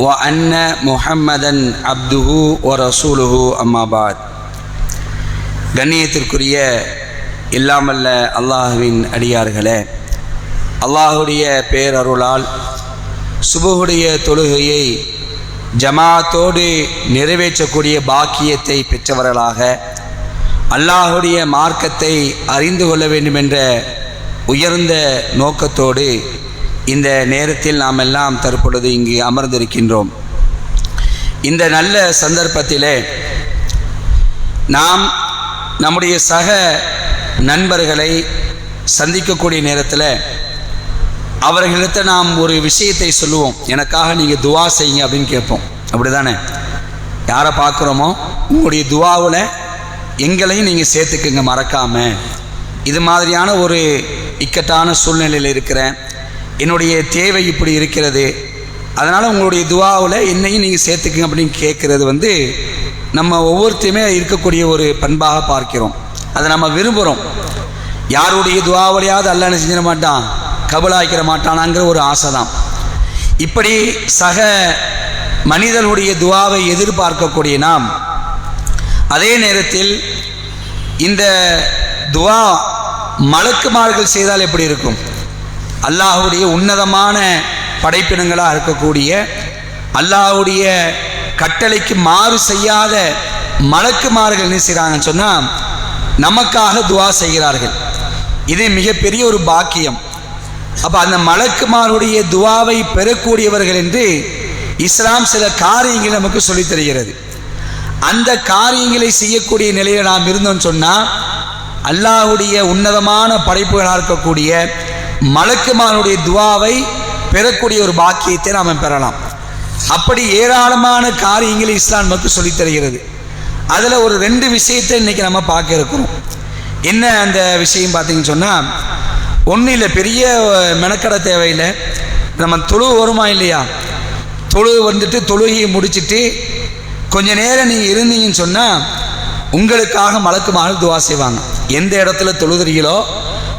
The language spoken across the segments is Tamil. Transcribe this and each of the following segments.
وأن محمدا عبده ورسوله أما بعد கண்ணியத்திற்குரிய இல்லாமல்ல அல்லாஹுவின் அடியார்களே அல்லாஹுடைய பேரருளால் சுபுகுடைய தொழுகையை ஜமாத்தோடு நிறைவேற்றக்கூடிய பாக்கியத்தை பெற்றவர்களாக அல்லாஹுடைய மார்க்கத்தை அறிந்து கொள்ள வேண்டும் என்ற உயர்ந்த நோக்கத்தோடு இந்த நேரத்தில் நாம் எல்லாம் தற்பொழுது இங்கு அமர்ந்திருக்கின்றோம். இந்த நல்ல சந்தர்ப்பத்திலே நாம் நம்முடைய சக நண்பர்களை சந்திக்கக்கூடிய நேரத்தில் அவர்களிடத்த நாம் ஒரு விஷயத்தை சொல்லுவோம். எனக்காக நீங்கள் துவா செய்யுங்க அப்படின்னு கேட்போம். அப்படி தானே யாரை பார்க்குறோமோ உங்களுடைய துவாவில் எங்களையும் நீங்கள் சேர்த்துக்குங்க மறக்காமல் இது மாதிரியான ஒரு இக்கட்டான சூழ்நிலையில் இருக்கிறேன். என்னுடைய தேவை இப்படி இருக்கிறது. அதனால் உங்களுடைய துவாவில் என்னையும் நீங்கள் சேர்த்துக்குங்க அப்படின்னு கேட்குறது வந்து நம்ம ஒவ்வொருத்தையுமே இருக்கக்கூடிய ஒரு பண்பாக பார்க்கிறோம். அதை நம்ம விரும்புகிறோம் யாருடைய துவாவிலையாவது அல்லன்னு செஞ்சிட மாட்டான் கபலாய்க்கிற மாட்டானாங்கிற ஒரு ஆசை தான் இப்படி சக மனிதனுடைய துவாவை எதிர்பார்க்கக்கூடிய நாம் அதே நேரத்தில் இந்த துவா மலக்குமார்கள் செய்தால் எப்படி இருக்கும்? அல்லாஹுடைய உன்னதமான படைப்பினங்களாக இருக்கக்கூடிய அல்லாஹுடைய கட்டளைக்கு மாறு செய்யாத மலக்குமார்கள் என்ன செய்கிறாங்கன்னு சொன்னால் நமக்காக துவா செய்கிறார்கள். இது மிகப்பெரிய ஒரு பாக்கியம். அப்போ அந்த மலக்குமாருடைய துவாவை பெறக்கூடியவர்கள் என்று இஸ்லாம் சில காரியங்கள் நமக்கு சொல்லித் தருகிறது. அந்த காரியங்களை செய்யக்கூடிய நிலையில் நாம் இருந்தோம்னு சொன்னால் அல்லாஹுடைய உன்னதமான படைப்புகளாக இருக்கக்கூடிய மலக்குமானுடைய துவாவை பெறக்கூடிய ஒரு பாக்கியத்தை நாம் பெறலாம். அப்படி ஏராளமான காரியங்களை இஸ்லாம் நமக்கு சொல்லித் தருகிறது. அதில் ஒரு ரெண்டு விஷயத்தை இன்னைக்கு நம்ம பார்க்க இருக்கிறோம். என்ன அந்த விஷயம் பார்த்தீங்கன்னு சொன்னால் ஒன்றும் இல்லை பெரிய மெனக்கடை தேவையில்லை. நம்ம தொழு வருமா இல்லையா? தொழு வந்துட்டு தொழுகையை முடிச்சுட்டு கொஞ்ச நேரம் நீங்கள் இருந்தீங்கன்னு சொன்னால் உங்களுக்காக மலக்குமாக துவா செய்வாங்க. எந்த இடத்துல தொழுதுறீங்களோ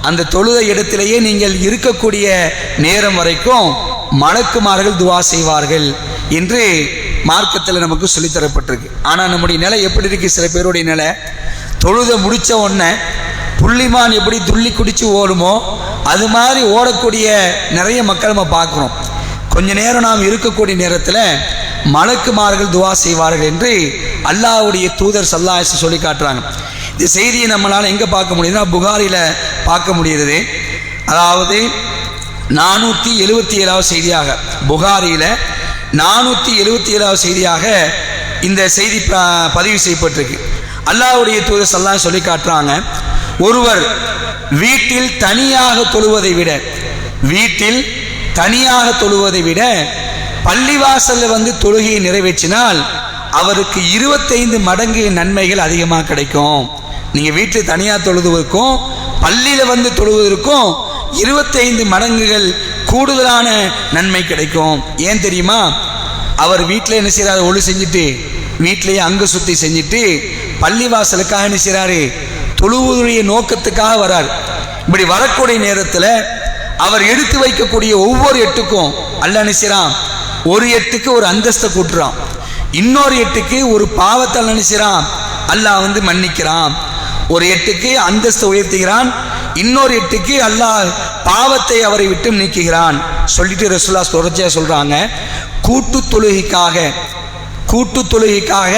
அந்த தொழுத இடத்திலேயே நீங்கள் இருக்கக்கூடிய நேரம் வரைக்கும் மலக்குமார்கள் துவா செய்வார்கள் என்று மார்க்கத்தில் நமக்கு சொல்லித்தரப்பட்டிருக்கு. ஆனால் நம்முடைய நிலை எப்படி இருக்கு? சில பேருடைய நிலை. தொழுத முடித்த உடனே புள்ளிமான் எப்படி துள்ளி குடித்து ஓடுமோ அது மாதிரி ஓடக்கூடிய நிறைய மக்கள் நம்ம பார்க்குறோம். கொஞ்ச நேரம் நாம் இருக்கக்கூடிய நேரத்தில் மலக்குமார்கள் துவா செய்வார்கள் என்று அல்லாஹ்வுடைய தூதர் சல்லாஹ் சொல்லி காட்டுறாங்க. இந்த செய்தியை நம்மளால் எங்கே பார்க்க முடியுதுன்னா புகாரில் பார்க்க முடிகிறது. அதாவது நானூற்றி எழுபத்தி ஏழாவது செய்தியாக புகாரியில் நானூற்றி எழுபத்தி ஏழாவது செய்தியாக இந்த செய்தி ப- பதிவு செய்யப்பட்டிருக்கு. அல்லாஹ்வுடைய தூதர் சல்லா சொல்லி காட்டுறாங்க ஒருவர் வீட்டில் தனியாக தொழுவதை விட வீட்டில் தனியாக தொழுவதை விட பள்ளிவாசலில் வந்து தொழுகையை நிறைவேற்றினால் அவருக்கு இருபத்தைந்து மடங்கு நன்மைகள் அதிகமாக கிடைக்கும். நீங்கள் வீட்டில் தனியாக தொழுதுவதற்கும் பள்ளியில் வந்து தொழுவதற்கும் இருபத்தைந்து மடங்குகள் கூடுதலான நன்மை கிடைக்கும். ஏன் தெரியுமா? அவர் வீட்டில் என்ன செய்கிறாரு ஒழு செஞ்சுட்டு வீட்டிலேயே அங்கு சுத்தி செஞ்சுட்டு பள்ளிவாசலுக்காக என்ன செய்கிறாரு தொழுவதுடைய நோக்கத்துக்காக வரார். இப்படி வரக்கூடிய நேரத்தில் அவர் எடுத்து வைக்கக்கூடிய ஒவ்வொரு எட்டுக்கும் அல்ல நினைச்சிறான் ஒரு எட்டுக்கு ஒரு அந்தஸ்தை கூட்டுறான். இன்னொரு எட்டுக்கு ஒரு பாவத்தை நினைச்சிறான் அல்லாஹ் வந்து மன்னிக்கிறான். ஒரு எட்டுக்கு அந்தஸ்து உயர்த்துகிறான் இன்னொரு எட்டுக்கு அல்லாஹ் பாவத்தை அவரை விட்டு நீக்குகிறான். சொல்லிட்டு ரசுல்லா தொடர்ச்சியா சொல்றாங்க கூட்டு தொழுகைக்காக கூட்டு தொழுகைக்காக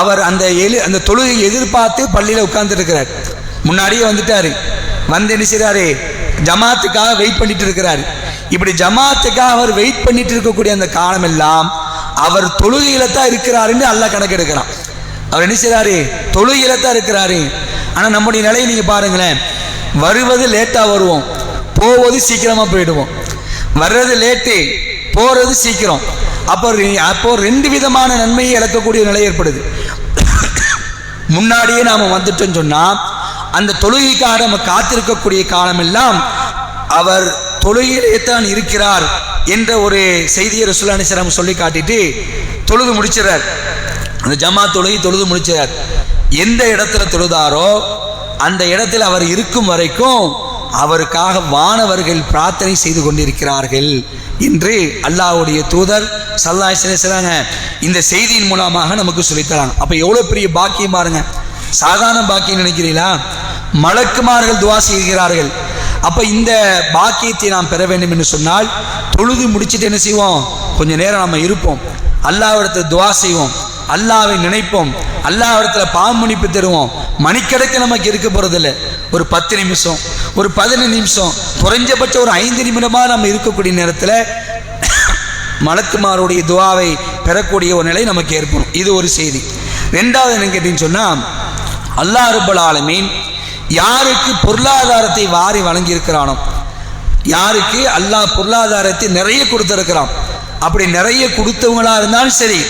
அவர் அந்த எழு அந்த தொழுகை எதிர்பார்த்து பள்ளியில் உட்கார்ந்துட்டு இருக்கிறார் முன்னாடியே வந்துட்டாரு. வந்து என்ன செய்றாரு? ஜமாத்துக்காக வெயிட் பண்ணிட்டு இருக்கிறாரு. இப்படி ஜமாத்துக்காக அவர் வெயிட் பண்ணிட்டு இருக்கக்கூடிய அந்த காலம் எல்லாம் அவர் தொழுகையில தான் இருக்கிறாருன்னு அல்லாஹ் கணக்கெடுக்கிறான். அவர் என்ன செய்றாரு? தொழுகையில தான் இருக்கிறாரு. ஆனால் நம்முடைய நிலையை நீங்கள் பாருங்களேன். வருவது லேட்டாக வருவோம். போவது சீக்கிரமாக போயிடுவோம். வர்றது லேட்டு போறது சீக்கிரம். அப்போ அப்போ ரெண்டு விதமான நன்மையை இழக்கக்கூடிய நிலை ஏற்படுது. முன்னாடியே நாம் வந்துட்டோம் சொன்னால் அந்த தொழுகைக்காக நம்ம காத்திருக்கக்கூடிய காலமெல்லாம் அவர் தொழுகையிலே தான் இருக்கிறார் என்ற ஒரு செய்தியை ரசூலானி சொல்லி காட்டிட்டு தொழுது முடிச்சிடறார். அந்த ஜமா தொழுகை தொழுது முடிச்சார். எந்த இடத்துல தொழுதாரோ அந்த இடத்தில் அவர் இருக்கும் வரைக்கும் அவருக்காக வானவர்கள் பிரார்த்தனை செய்து கொண்டிருக்கிறார்கள் என்று அல்லாஹ்வுடைய தூதர் சல்லாஹ் சொல்றாங்க இந்த செய்தியின் மூலமாக நமக்கு சொல்லித்தராங்க அப்போ எவ்வளோ பெரிய பாக்கியம் பாருங்க. சாதாரண பாக்கியம் நினைக்கிறீங்களா? மலக்குமார்கள் துவா செய்கிறார்கள். அப்போ இந்த பாக்கியத்தை நாம் பெற வேண்டும் என்று சொன்னால் தொழுது முடிச்சுட்டு என்ன செய்வோம்? கொஞ்சம் நேரம் நம்ம இருப்போம். அல்லாவிடத்தை துவா செய்வோம். அல்லாவை நினைப்போம். அல்லாவிடத்துல பாம்பணிப்பு தருவோம். மணிக்கடைக்கு நமக்கு இருக்க போகிறதில்ல ஒரு பத்து நிமிஷம் ஒரு பதினஞ்சு நிமிஷம் குறைஞ்சபட்சம் ஒரு ஐந்து நிமிடமாக நம்ம இருக்கக்கூடிய நேரத்தில் மலக்குமாருடைய துவாவை பெறக்கூடிய ஒரு நிலை நமக்கு ஏற்படும். இது ஒரு செய்தி. ரெண்டாவது என்ன கேட்டீங்கன்னு சொன்னால் அல்லாஹ் ரப்பல் ஆலமீன் யாருக்கு பொருளாதாரத்தை வாரி வழங்கியிருக்கிறானோ யாருக்கு அல்லாஹ் பொருளாதாரத்தை நிறைய கொடுத்துருக்கிறான். அப்படி நிறைய கொடுத்தவங்களா இருந்தாலும் சரி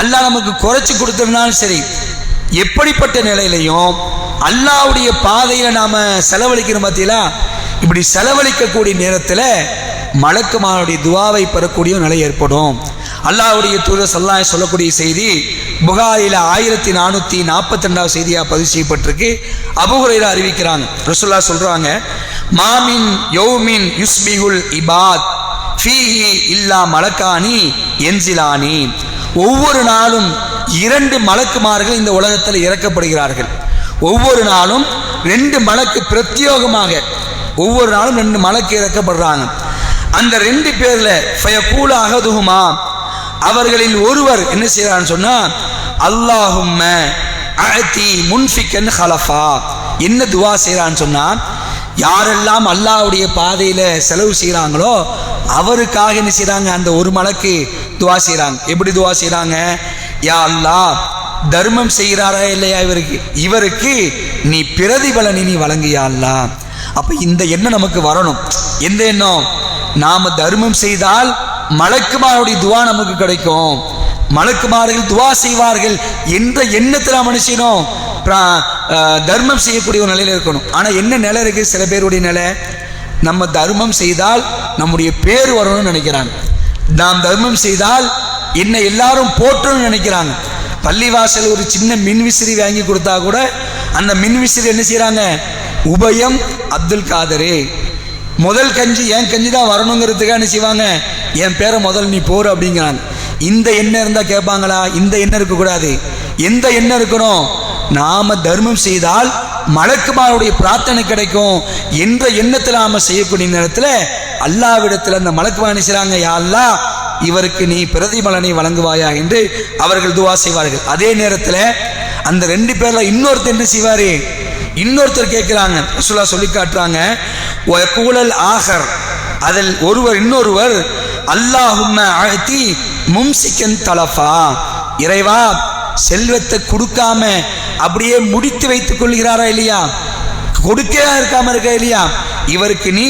அல்லாஹ் நமக்கு குறைச்சி கொடுத்தவனாலும் சரி எப்படிப்பட்ட நிலையிலையும் அல்லாஹ்வுடைய பாதையில நாம செலவழிக்கிறோம் பார்த்தீங்களா இப்படி செலவழிக்கக்கூடிய நேரத்தில் மலக்குமாருடைய துவாவை பெறக்கூடிய நிலை ஏற்படும். அல்லாவுடைய தூதர் சல்லாய் சொல்லக்கூடிய செய்தி புகாரில் ஆயிரத்தி நானூற்றி நாற்பத்தி ரெண்டாவது செய்தியாக பதிவு செய்யப்பட்டிருக்கு. அபுகுரையில் அறிவிக்கிறாங்க. ரசுல்லா சொல்கிறாங்க மாமின் யோமின் யுஸ்பிகுல் இபாத் ஃபீஹி இல்லா மலக்கானி என்சிலானி. ஒவ்வொரு நாளும் இரண்டு மலக்குமார்கள் இந்த உலகத்தில் இறக்கப்படுகிறார்கள். ஒவ்வொரு நாளும் ரெண்டு மலக்கு பிரத்யோகமாக ஒவ்வொரு நாளும் ரெண்டு மலக்கு இறக்கப்படுறாங்க. அந்த ரெண்டு பேர்ல ஃபயகூல அகதுகுமா அவர்களில் ஒருவர் என்ன செய்யறான்னு சொன்னா அல்லாஹும்ம அழத்தி முன்ஃபிக்கன் ஹலஃபா. என்ன துவா செய்யறான்னு சொன்னா யாரெல்லாம் அல்லாஹ்வுடைய பாதையில செலவு செய்கிறாங்களோ அவருக்காக என்ன செய்கிறாங்க அந்த ஒரு மலக்கு துவா செய்கிறாங்க எப்படி துவா செய்கிறாங்க யா அல்லா தர்மம் செய்கிறாரா இல்லையா இவருக்கு? இவருக்கு நீ பிரதிபலனை நீ வழங்கியா அல்லா அப்போ இந்த எண்ணம் நமக்கு வரணும். எந்த எண்ணம்? நாம் தர்மம் செய்தால் மலக்குமாருடைய துவா நமக்கு கிடைக்கும். மலக்குமார்கள் துவா செய்வார்கள். என்ற எண்ணத்தில் மனுஷனும் தர்மம் செய்யக்கூடிய ஒரு நிலையில் இருக்கணும். ஆனால் என்ன நிலை இருக்குது சில பேருடைய நிலை நம்ம தர்மம் செய்தால் நம்முடைய பேர் வரணும்னு நினைக்கிறாங்க. நாம் தர்மம் செய்தால் என்னை எல்லாரும் போற்றணும்னு நினைக்கிறாங்க. பள்ளிவாசல் ஒரு சின்ன மின்விசிறி வாங்கி கொடுத்தா கூட அந்த மின்விசிறி என்ன செய்கிறாங்க உபயம் அப்துல் காதரே. முதல் கஞ்சி என் கஞ்சி தான் வரணுங்கிறதுக்காக என்ன செய்வாங்க? என் பேரை முதல் நீ போற அப்படிங்கிறாங்க இந்த எண்ணம் இருந்தால் கேட்பாங்களா? இந்த எண்ணம் இருக்கக்கூடாது. எந்த எண்ணம் இருக்கணும்? நாம் தர்மம் செய்தால் மலக்குமாருடைய பிரார்த்தனை கிடைக்கும். என்ற எண்ணத்தில் நாம் செய்யக்கூடிய நேரத்தில் அல்லாவிடத்தில் அந்த மலக்கு என்ன யாழ்லா யா அல்லாஹ் இவருக்கு நீ பிரதிபலனை வழங்குவாயா? என்று அவர்கள் துவா செய்வார்கள். அதே நேரத்தில் அந்த ரெண்டு பேர்ல இன்னொருத்தர் என்ன செய்வார்? இன்னொருத்தர் கேட்குறாங்க சுலா சொல்லி காட்டுறாங்க கூழல் ஆகர் அதில் ஒருவர் இன்னொருவர் அல்லாஹும்ம அழுத்தி மும்சிக்கன் தலஃபா. இறைவா செல்வத்தை கொடுக்காம அப்படியே முடித்து வைத்துக் கொள்கிறாரா இல்லையா? கொடுக்கே இருக்காம இருக்கா இல்லையா? இவருக்கு நீ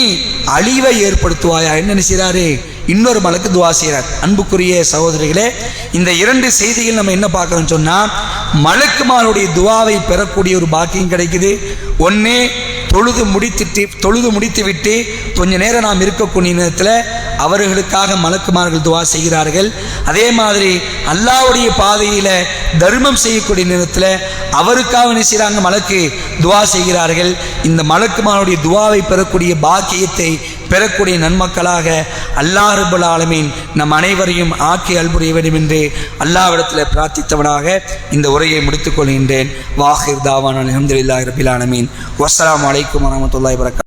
அழிவை ஏற்படுத்துவாயா? என்ன செய்றாரு இன்னொரு மலக்கு துவா செய்கிறார். அன்புக்குரிய சகோதரிகளே இந்த இரண்டு செய்திகள் நம்ம என்ன பார்க்கறோம்னு சொன்னால் மலக்குமாருடைய துவாவை பெறக்கூடிய ஒரு பாக்கியம் கிடைக்குது. ஒன்று தொழுது முடித்துட்டு தொழுது முடித்து விட்டு கொஞ்ச நேரம் நாம் இருக்கக்கூடிய நேரத்தில் அவர்களுக்காக மலக்குமார்கள் துவா செய்கிறார்கள். அதே மாதிரி அல்லாவுடைய பாதையில் தர்மம் செய்யக்கூடிய நேரத்தில் அவருக்காக என்ன செய்கிறாங்க மலக்கு துவா செய்கிறார்கள். இந்த மலக்குமாருடைய துவாவை பெறக்கூடிய பாக்கியத்தை பெறக்கூடிய நன்மக்களாக அல்லாஹ் ரபுல் ஆலமீன் நம் அனைவரையும் ஆக்கி அல்புரிய வேண்டும் என்று அல்லாவிடத்தில் பிரார்த்தித்தவனாக இந்த உரையை முடித்துக் கொள்கின்றேன். வாஹிர் தாவான் அலமதுல்லாஹ் ரபில் ஆலமீன். வசலாம் அலைக்கும் வரமத்துல்லாய் வரக்கா